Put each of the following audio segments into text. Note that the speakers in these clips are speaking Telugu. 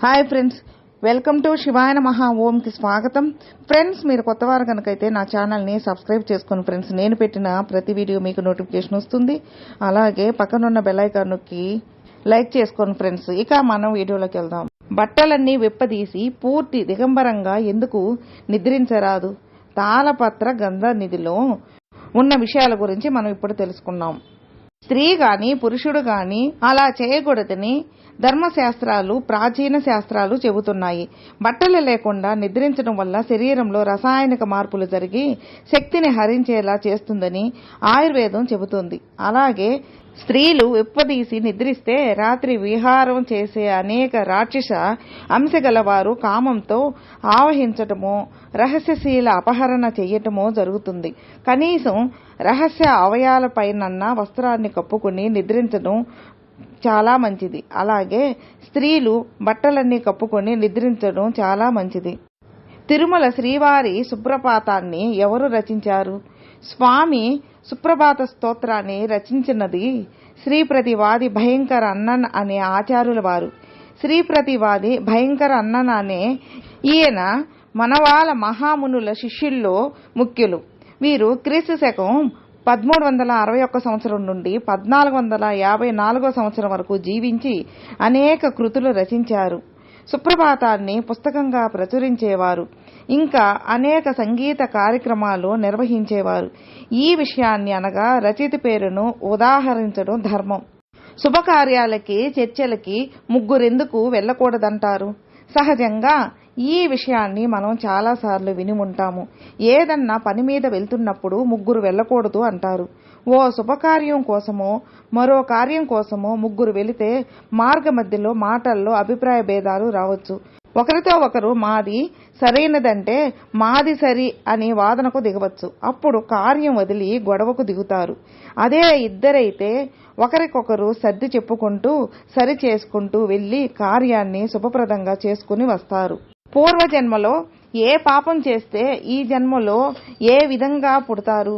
Hi friends welcome to Shivayana మహా ఓంకి స్వాగతం ఫ్రెండ్స్ మీరు కొత్త వారు కనుకైతే నా ఛానల్ని సబ్స్క్రైబ్ చేసుకోండి ఫ్రెండ్స్ నేను పెట్టిన ప్రతి వీడియో మీకు నోటిఫికేషన్ వస్తుంది. అలాగే పక్కనున్న బెల్ నొక్కి లైక్ చేసుకోండి ఫ్రెండ్స్ ఇక మనం వీడియోలోకి వెళ్దాం. బట్టలన్నీ విప్పదీసి పూర్తి దిగంబరంగా ఎందుకు నిద్రించరాదు? తాళపత్ర గంధ నిధిలో ఉన్న విషయాల గురించి మనం ఇప్పుడు తెలుసుకున్నాం స్త్రీ గాని పురుషుడు గాని అలా చేయకూడదని ధర్మశాస్త్రాలు ప్రాచీన శాస్త్రాలు చెబుతున్నాయి. బట్టలు లేకుండా నిద్రించడం వల్ల శరీరంలో రసాయనిక మార్పులు జరిగి శక్తిని హరించేలా చేస్తుందని ఆయుర్వేదం చెబుతుంది. అలాగే స్త్రీలు విప్పదీసి నిద్రిస్తే రాత్రి విహారం చేసే అనేక రాక్షస అంశగలవారు కామంతో ఆవహించటమో రహస్యశీల అపహరణ చేయటమో జరుగుతుంది. కనీసం రహస్య అవయాలపైనన్న వస్త్రాన్ని కప్పుకుని నిద్రించడం చాలా మంచిది. అలాగే స్త్రీలు బట్టలన్నీ కప్పుకొని నిద్రించడం చాలా మంచిది. తిరుమల శ్రీవారి సుప్రపాతాన్ని ఎవరు రచించారు? స్వామి సుప్రభాత స్తోత్రాన్ని రచించినది శ్రీప్రతివాది భయంకర అన్నన్ అనే ఆచార్యుల వారు. శ్రీప్రతివాది భయంకర అన్నన్ అనే ఈయన మనవాల మహామునుల శిష్యుల్లో ముఖ్యులు. వీరు క్రీస్తు శకం పదమూడు వందల అరవై ఒక్క సంవత్సరం నుండి పద్నాలుగు వందల యాభై నాలుగో సంవత్సరం వరకు జీవించి అనేక కృతులు రచించారు. సుప్రభాతాన్ని పుస్తకంగా ప్రచురించేవారు. ఇంకా అనేక సంగీత కార్యక్రమాలు నిర్వహించేవారు. ఈ విషయాన్ని అనగా రచయిత పేరును ఉదాహరించడం ధర్మం. శుభకార్యాలకి చర్చలకి ముగ్గురెందుకు వెళ్ళకూడదంటారు? సహజంగా ఈ విషయాన్ని మనం చాలాసార్లు విని ఉంటాము. ఏదన్నా పని మీద వెళ్తున్నప్పుడు ముగ్గురు వెళ్ళకూడదు అంటారు. ఓ శుభకార్యం కోసమో మరో కార్యం కోసమో ముగ్గురు వెళితే మార్గ మధ్యలో మాటల్లో అభిప్రాయ భేదాలు రావచ్చు. ఒకరితో ఒకరు మాది సరైనదంటే మాది సరి అనే వాదనకు దిగవచ్చు. అప్పుడు కార్యం వదిలి గొడవకు దిగుతారు. అదే ఇద్దరైతే ఒకరికొకరు సర్ది చెప్పుకుంటూ సరి చేసుకుంటూ వెళ్ళి కార్యాన్ని శుభప్రదంగా చేసుకుని వస్తారు. పూర్వజన్మలో ఏ పాపం చేస్తే ఈ జన్మలో ఏ విధంగా పుడతారు?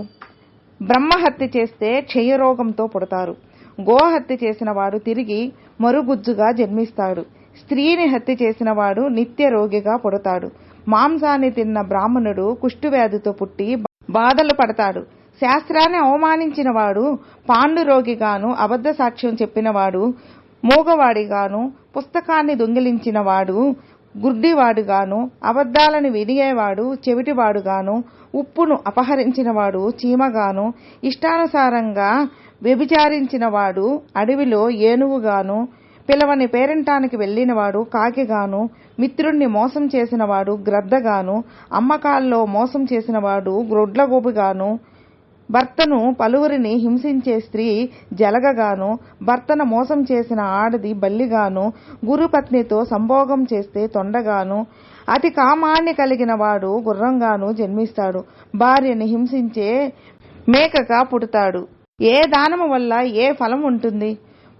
బ్రహ్మహత్య చేస్తే క్షయరోగంతో పుడతారు. గోహత్య చేసిన వాడు తిరిగి మరుగుజ్జుగా జన్మిస్తాడు. స్త్రీని హత్య చేసిన వాడు నిత్య రోగిగా పుడతాడు. మాంసాన్ని తిన్న బ్రాహ్మణుడు కుష్ఠువ్యాధితో పుట్టి బాధలు పడతాడు. శాస్త్రాన్ని అవమానించిన వాడు పాండురోగిగాను అబద్ధ సాక్ష్యం చెప్పినవాడు మూగవాడిగాను పుస్తకాన్ని దొంగిలించిన వాడు గుడ్డివాడుగాను అబద్ధాలను వినిగేవాడు చెవిటివాడుగాను ఉప్పును అపహరించినవాడు చీమగాను ఇష్టానుసారంగా వ్యభిచారించినవాడు అడవిలో ఏనుగుగాను పిలవని పేరింటానికి వెళ్ళినవాడు కాకిగాను మిత్రుణ్ణి మోసం చేసినవాడు గ్రద్దగాను అమ్మకాల్లో మోసం చేసినవాడు గ్రొడ్లగోపిగాను భర్తను పలువురిని హింసించే స్త్రీ జలగగాను భర్తను మోసం చేసిన ఆడది బల్లిగాను గురుపత్నితో సంభోగం చేస్తే తొండగాను అతి కామాన్ని కలిగిన వాడు గుర్రంగాను జన్మిస్తాడు భార్యని హింసించే మేకగా పుడతాడు. ఏ దానము వల్ల ఏ ఫలం ఉంటుంది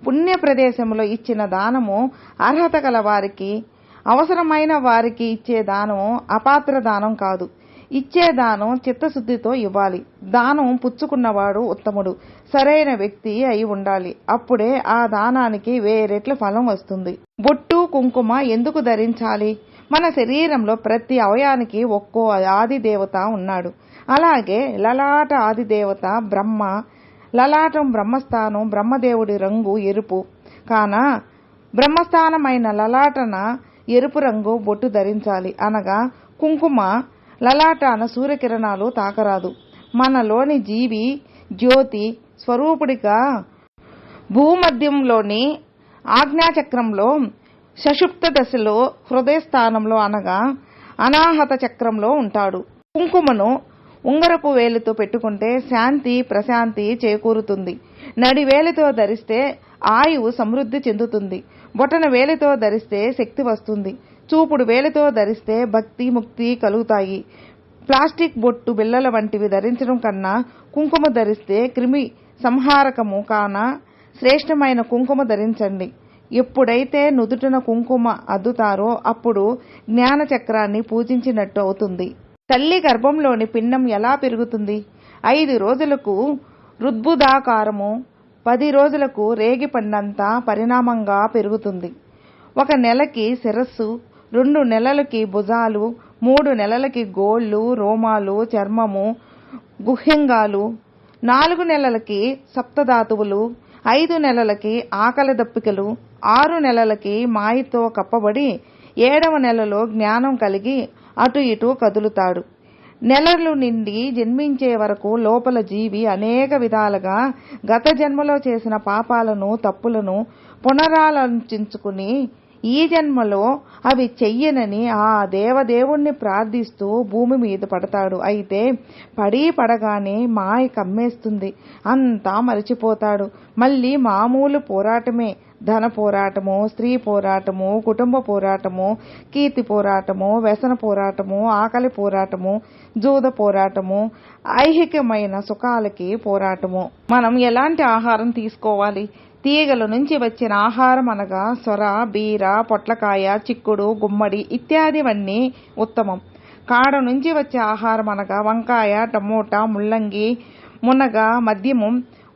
పుణ్య ప్రదేశంలో ఇచ్చిన దానము అర్హత గల వారికి అవసరమైన వారికి ఇచ్చే దానము అపాత్ర దానం కాదు. ఇచ్చే దానం చిత్తశుద్ధితో ఇవ్వాలి. దానం పుచ్చుకున్నవాడు ఉత్తముడు సరైన వ్యక్తి అయి ఉండాలి. అప్పుడే ఆ దానానికి వేరెట్ల ఫలం వస్తుంది. బొట్టు కుంకుమ ఎందుకు ధరించాలి? మన శరీరంలో ప్రతి అవయానికి ఒక్కో ఆదిదేవత ఉన్నాడు. అలాగే లలాట ఆదిదేవత బ్రహ్మ లలాటం బ్రహ్మస్థానం బ్రహ్మదేవుడి రంగు ఎరుపు. కాన బ్రహ్మస్థానమైన లలాటన ఎరుపు రంగు బొట్టు ధరించాలి. అనగా కుంకుమ లలాటాన సూర్యకిరణాలు తాకరాదు. మనలోని జీవి జ్యోతి స్వరూపుడిగా భూమధ్యంలోని ఆజ్ఞాచక్రంలో సషుప్త దశలో హృదయ స్థానంలో అనగా అనాహత చక్రంలో ఉంటాడు. కుంకుమను ఉంగరపు వేలితో పెట్టుకుంటే శాంతి ప్రశాంతి చేకూరుతుంది. నడి వేలితో ధరిస్తే ఆయువు సమృద్ధి చెందుతుంది. బొటన వేలితో ధరిస్తే శక్తి వస్తుంది. చూపుడు వేలితో ధరిస్తే భక్తి ముక్తి కలుగుతాయి. ప్లాస్టిక్ బొట్టు బిల్లల వంటివి ధరించడం కన్నా కుంకుమ ధరిస్తే క్రిమి సంహారకము కాన శ్రేష్టమైన కుంకుమ ధరించండి. ఎప్పుడైతే నుదుటిన కుంకుమ అద్దుతారో అప్పుడు జ్ఞాన చక్రాన్ని పూజించినట్టు అవుతుంది. తల్లి గర్భంలోని పిండం ఎలా పెరుగుతుంది? ఐదు రోజులకు రుద్బుదాకారము పది రోజులకు రేగి పండంత పరిణామంగా పెరుగుతుంది. ఒక నెలకి శిరస్సు రెండు నెలలకి భుజాలు మూడు నెలలకి గోళ్ళు రోమాలు చర్మము గుహ్యంగాలు నాలుగు నెలలకి సప్తధాతువులు ఐదు నెలలకి ఆకలి దప్పికలు ఆరు నెలలకి మాయతో కప్పబడి ఏడవ నెలలో జ్ఞానం కలిగి అటు ఇటు కదులుతాడు. నెలలు నిండి జన్మించే వరకు లోపల జీవి అనేక విధాలుగా గత జన్మలో చేసిన పాపాలను తప్పులను పునరాలోచించుకుని ఈ జన్మలో అవి చెయ్యనని ఆ దేవదేవుణ్ణి ప్రార్థిస్తూ భూమి మీద పడతాడు. అయితే పడి పడగానే మాయ కమ్మేస్తుంది. అంతా మరిచిపోతాడు. మళ్ళీ మామూలు పోరాటమే. ధన పోరాటము స్త్రీ పోరాటము కుటుంబ పోరాటము కీర్తి పోరాటము వ్యసన పోరాటము ఆకలి పోరాటము జూద పోరాటము ఐహికమైన సుఖాలకి పోరాటము. మనం ఎలాంటి ఆహారం తీసుకోవాలి? తీగల నుంచి వచ్చిన ఆహారం అనగా సొర బీర పొట్లకాయ చిక్కుడు గుమ్మడి ఇత్యాదివన్నీ ఉత్తమం. కాడ నుంచి వచ్చే ఆహారం అనగా వంకాయ టమోటా ముల్లంగి మునగ మద్యమం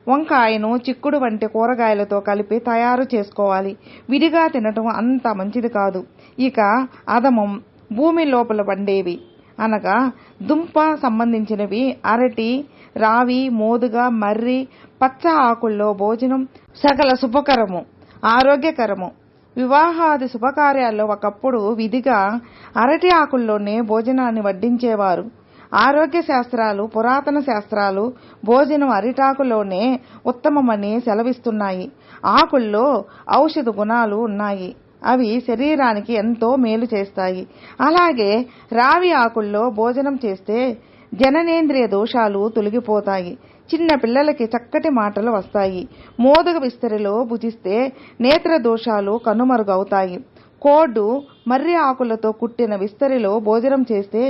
వంకాయను చిక్కుడు వంటి కూరగాయలతో కలిపి తయారు చేసుకోవాలి. విడిగా తినటం అంత మంచిది కాదు. ఇక అదమం భూమి లోపల పండేవి. అనగా దుంప సంబంధించినవి అరటి రావి మోదుగ మర్రి పచ్చ ఆకుల్లో భోజనం సకల శుభకరము ఆరోగ్యకరము. వివాహాది శుభకార్యాల్లో ఒకప్పుడు విధిగా అరటి ఆకుల్లోనే భోజనాన్ని వడ్డించేవారు. ఆరోగ్య శాస్త్రాలు పురాతన శాస్త్రాలు భోజనం అరిటాకులోనే ఉత్తమమని సెలవిస్తున్నాయి. ఆకుల్లో ఔషధ గుణాలు ఉన్నాయి. అవి శరీరానికి ఎంతో మేలు చేస్తాయి. అలాగే రావి ఆకుల్లో భోజనం చేస్తే జననేంద్రియ దోషాలు తొలగిపోతాయి. చిన్న పిల్లలకి చక్కటి మాటలు వస్తాయి. మోదక విస్తరిలో భుజిస్తే నేత్ర దోషాలు కనుమరుగవుతాయి. కోడ్డు మర్రి ఆకులతో కుట్టిన విస్తరిలో భోజనం చేస్తే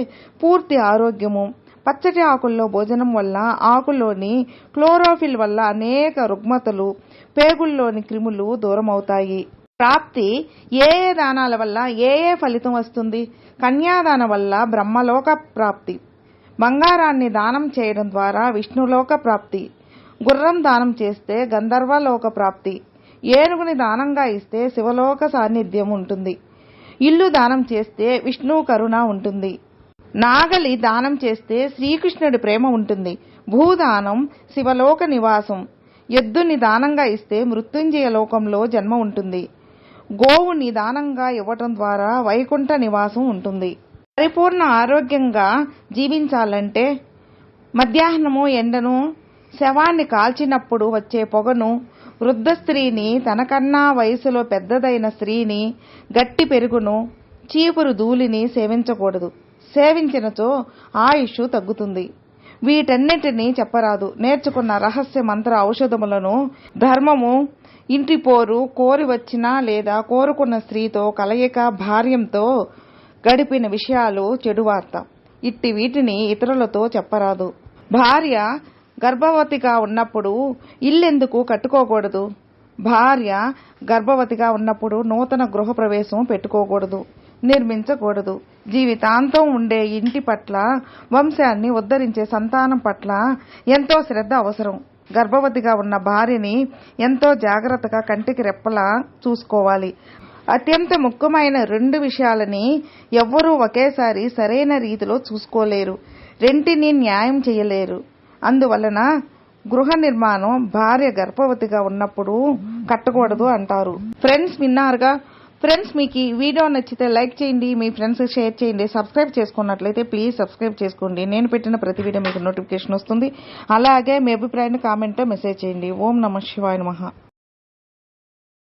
పూర్తి ఆరోగ్యము. పచ్చటి ఆకుల్లో భోజనం వల్ల ఆకులోని క్లోరోఫిల్ వల్ల అనేక రుగ్మతలు పేగుల్లోని క్రిములు దూరమవుతాయి. ప్రాప్తి ఏ ఏ దానాల వల్ల ఏ ఏ ఫలితం వస్తుంది? కన్యాదాన వల్ల బ్రహ్మలోక ప్రాప్తి. బంగారాన్ని దానం చేయడం ద్వారా విష్ణులోక ప్రాప్తి. గుర్రం దానం చేస్తే గంధర్వలోక ప్రాప్తి. ఏనుగుని దానంగా ఇస్తే శివలోక సాన్నిధ్యం ఉంటుంది. ఇల్లు దానం చేస్తే విష్ణు కరుణ ఉంటుంది. నాగలి దానం చేస్తే శ్రీకృష్ణుడి ప్రేమ ఉంటుంది. భూదానం శివలోక నివాసం. ఎద్దుని దానంగా ఇస్తే మృత్యుంజయ లోకంలో జన్మ ఉంటుంది. గోవుని దానంగా ఇవ్వటం ద్వారా వైకుంఠ నివాసం ఉంటుంది. పరిపూర్ణ ఆరోగ్యంగా జీవించాలంటే మధ్యాహ్నము ఎండను శవాన్ని కాల్చినప్పుడు వచ్చే పొగను వృద్ధ స్త్రీని తనకన్నా వయసులో పెద్దదైన స్త్రీని గట్టి పెరుగును చీపురు ధూళిని సేవించకూడదు. సేవించినచో ఆయుష్ తగ్గుతుంది. వీటన్నిటినీ చెప్పరాదు. నేర్చుకున్న రహస్య మంత్ర ఔషధములను ధర్మము ఇంటి పోరు కోరి వచ్చిన లేదా కోరుకున్న స్త్రీతో కలయిక భార్యంతో గడిపిన విషయాలు చెడు వార్త. ఇట్టి వీటిని ఇతరులతో చెప్పరాదు. భార్య గర్భవతిగా ఉన్నప్పుడు ఇల్లెందుకు కట్టుకోకూడదు? భార్య గర్భవతిగా ఉన్నప్పుడు నూతన గృహప్రవేశం పెట్టుకోకూడదు నిర్మించకూడదు. జీవితాంతం ఉండే ఇంటి పట్ల వంశాన్ని ఉద్ధరించే సంతానం పట్ల ఎంతో శ్రద్ధ అవసరం. గర్భవతిగా ఉన్న భార్యని ఎంతో జాగ్రత్తగా కంటికి రెప్పలా చూసుకోవాలి. అత్యంత ముఖ్యమైన రెండు విషయాలని ఎవ్వరూ ఒకేసారి సరైన రీతిలో చూసుకోలేరు. రెంటిని న్యాయం చేయలేరు. అందువలన గృహ నిర్మాణం భార్య గర్భవతిగా ఉన్నప్పుడు కట్టకూడదు అంటారు. ఫ్రెండ్స్ విన్నారుగా? ఫ్రెండ్స్ మీకు ఈ వీడియో నచ్చితే లైక్ చేయండి మీ ఫ్రెండ్స్ షేర్ చేయండి సబ్స్క్రైబ్ చేసుకున్నట్లయితే ప్లీజ్ సబ్స్క్రైబ్ చేసుకోండి. నేను పెట్టిన ప్రతి వీడియో మీకు నోటిఫికేషన్ వస్తుంది. అలాగే మీ అభిప్రాయాన్ని కామెంట్లో మెసేజ్ చేయండి. ఓం నమ శివాయ నమ.